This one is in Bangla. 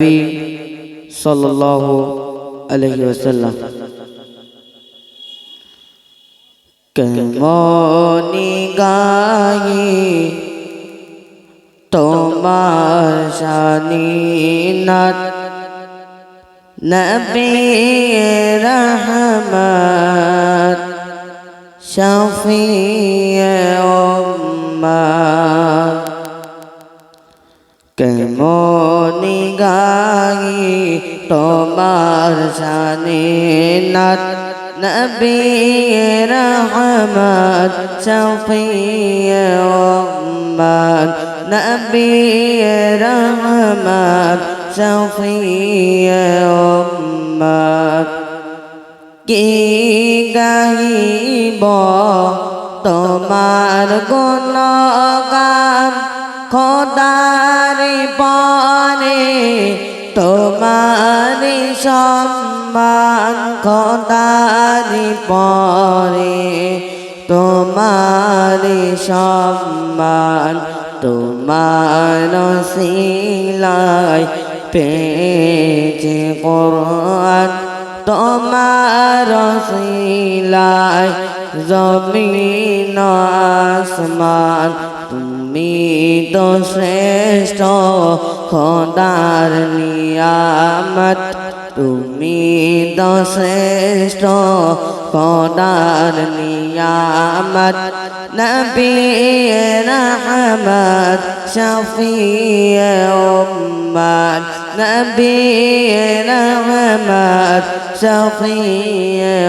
নবী সাল্লাল্লাহু আলাইহি ওয়াসাল্লাম কেমনি গাই তোমার শানি নাত নবী রহমত শফি উম্মত কেমনি গাই তোমার শানে নাত? নবী রহমত শফিয়ে উম্মত। নবী রহমত শফিয়ে উম্মত। কি গাইব তোমার গুণগান? খোদার পরে তোমার সম্মান খোদার পরে তোমার সম্মান তোমার শিলায় পেয়েছে কোরআন তোমার শিলায় জমিন আসমান, তুমি তো শ্রেষ্ঠ খোদার নিয়ামত। তুমি তো শ্রেষ্ঠ খোদার নিয়ামত। নবী রহমত শফিয়ে উম্মত। নবী রহমত শফিয়ে